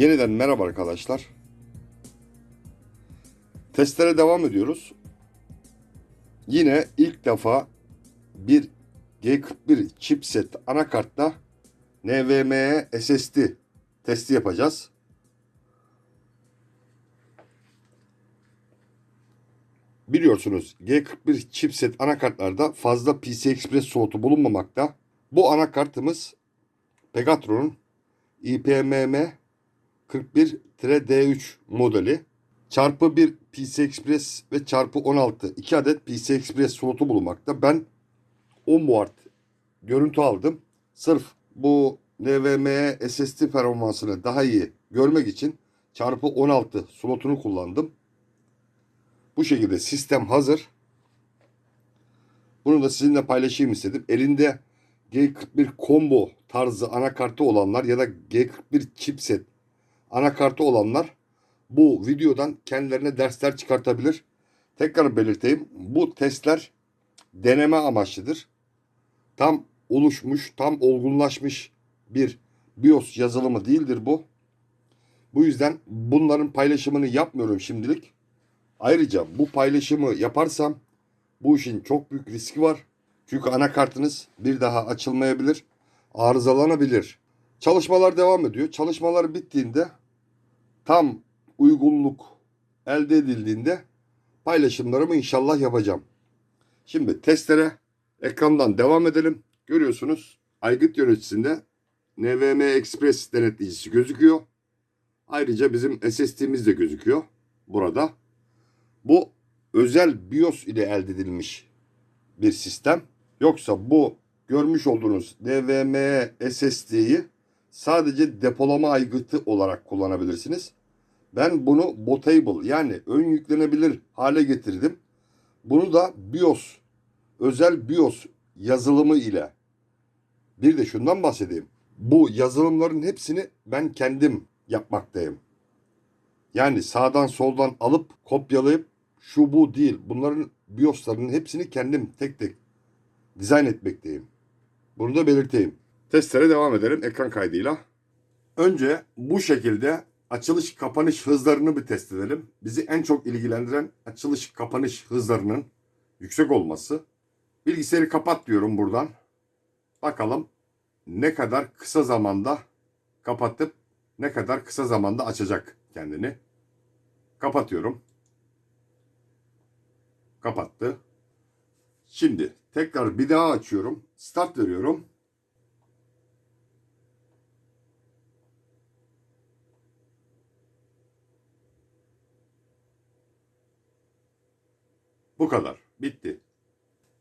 Yeniden merhaba arkadaşlar. Testlere devam ediyoruz. Yine ilk defa bir G41 chipset anakartta NVMe SSD testi yapacağız. Biliyorsunuz G41 chipset anakartlarda fazla PCI Express slotu bulunmamakta. Bu anakartımız Pegatron'un IPMM 41-D3 modeli. Çarpı bir PC Express ve çarpı 16 2 adet PC Express slotu bulunmakta. Ben 10 watt görüntü aldım. Sırf bu NVMe SSD performansını daha iyi görmek için çarpı 16 slotunu kullandım. Bu şekilde sistem hazır. Bunu da sizinle paylaşayım istedim. Elinde G41 combo tarzı anakartı olanlar ya da G41 chipset anakartı olanlar bu videodan kendilerine dersler çıkartabilir. Tekrar belirteyim. Bu testler deneme amaçlıdır. Tam oluşmuş, tam olgunlaşmış bir BIOS yazılımı değildir bu. Bu yüzden bunların paylaşımını yapmıyorum şimdilik. Ayrıca bu paylaşımı yaparsam bu işin çok büyük riski var. Çünkü anakartınız bir daha açılmayabilir, arızalanabilir. Çalışmalar devam ediyor. Çalışmalar bittiğinde tam uygunluk elde edildiğinde paylaşımlarımı inşallah yapacağım. Şimdi testlere ekrandan devam edelim. Görüyorsunuz aygıt yöneticisinde NVMe Express denetleyicisi gözüküyor. Ayrıca bizim SSD'miz de gözüküyor burada. Bu özel BIOS ile elde edilmiş bir sistem. Yoksa bu görmüş olduğunuz NVMe SSD'yi sadece depolama aygıtı olarak kullanabilirsiniz. Ben bunu bootable yani ön yüklenebilir hale getirdim. Bunu da BIOS, özel BIOS yazılımı ile bir de şundan bahsedeyim. Bu yazılımların hepsini ben kendim yapmaktayım. Yani sağdan soldan alıp kopyalayıp şu bu değil. Bunların BIOS'larının hepsini kendim tek tek dizayn etmekteyim. Bunu da belirteyim. Testlere devam edelim ekran kaydıyla. Önce bu şekilde açılış kapanış hızlarını bir test edelim. Bizi en çok ilgilendiren açılış kapanış hızlarının yüksek olması. Bilgisayarı kapat diyorum buradan. Bakalım ne kadar kısa zamanda kapatıp ne kadar kısa zamanda açacak kendini. Kapatıyorum. Kapattı. Şimdi tekrar bir daha açıyorum. Start veriyorum. Bu kadar. Bitti.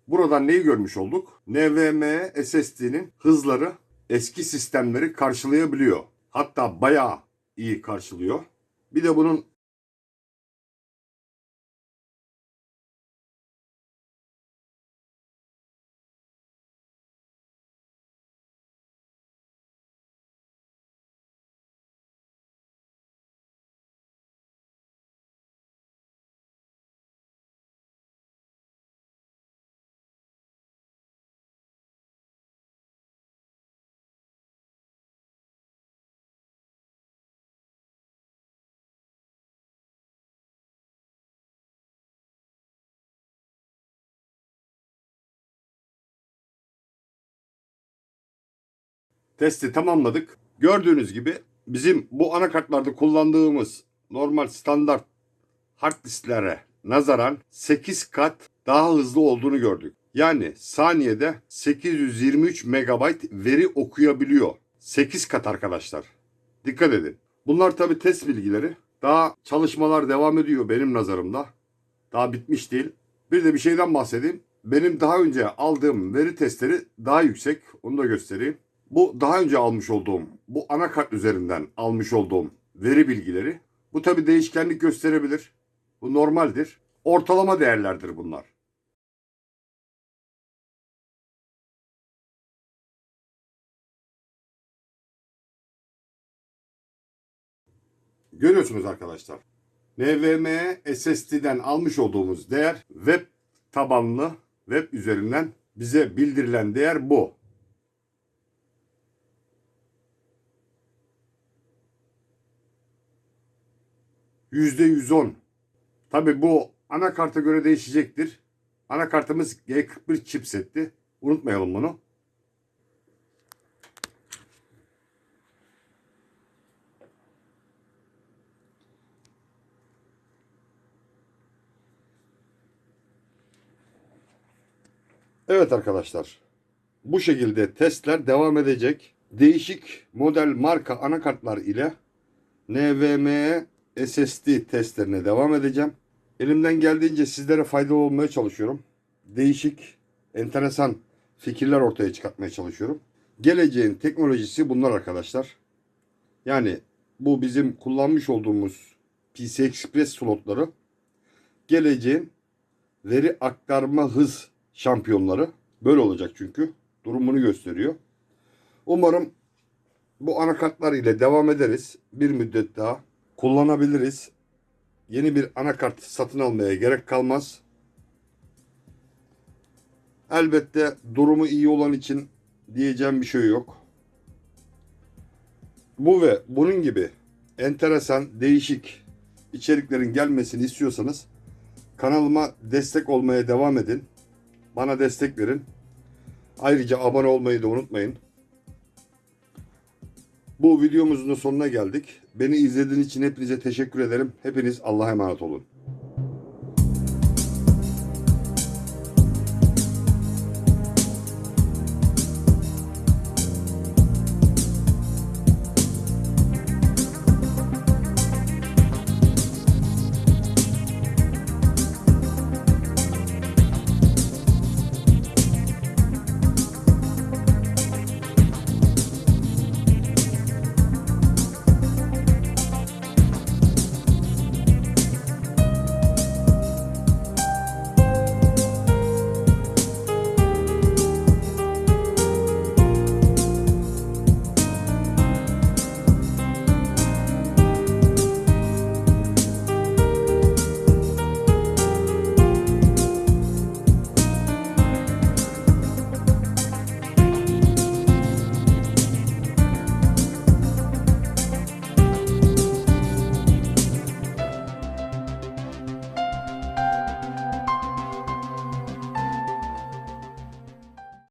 Buradan neyi görmüş olduk? NVMe SSD'nin hızları eski sistemleri karşılayabiliyor. Hatta bayağı iyi karşılıyor. Bir de bunun testi tamamladık. Gördüğünüz gibi bizim bu anakartlarda kullandığımız normal standart hard disklere nazaran 8 kat daha hızlı olduğunu gördük. Yani saniyede 823 megabayt veri okuyabiliyor. 8 kat arkadaşlar. Dikkat edin. Bunlar tabi test bilgileri. Daha çalışmalar devam ediyor benim nazarımda. Daha bitmiş değil. Bir de bir şeyden bahsedeyim. Benim daha önce aldığım veri testleri daha yüksek. Onu da göstereyim. Bu daha önce almış olduğum, bu anakart üzerinden almış olduğum veri bilgileri. Bu tabi değişkenlik gösterebilir. Bu normaldir. Ortalama değerlerdir bunlar. Görüyorsunuz arkadaşlar. NVMe SSD'den almış olduğumuz değer web tabanlı web üzerinden bize bildirilen değer bu. %110. Tabi bu anakarta göre değişecektir. Anakartımız G41 chipsetti. Unutmayalım bunu. Evet arkadaşlar. Bu şekilde testler devam edecek. Değişik model marka anakartlar ile NVMe SSD testlerine devam edeceğim. Elimden geldiğince sizlere faydalı olmaya çalışıyorum. Değişik, enteresan fikirler ortaya çıkartmaya çalışıyorum. Geleceğin teknolojisi bunlar arkadaşlar. Yani bu bizim kullanmış olduğumuz PC Express slotları geleceğin veri aktarma hız şampiyonları. Böyle olacak çünkü. Durumunu gösteriyor. Umarım bu anakartlar ile devam ederiz. Bir müddet daha kullanabiliriz. Yeni bir anakart satın almaya gerek kalmaz. Elbette durumu iyi olan için diyeceğim bir şey yok. Bu ve bunun gibi enteresan, değişik içeriklerin gelmesini istiyorsanız kanalıma destek olmaya devam edin. Bana destek verin. Ayrıca abone olmayı da unutmayın. Bu videomuzun da sonuna geldik. Beni izlediğiniz için hepinize teşekkür ederim. Hepiniz Allah'a emanet olun.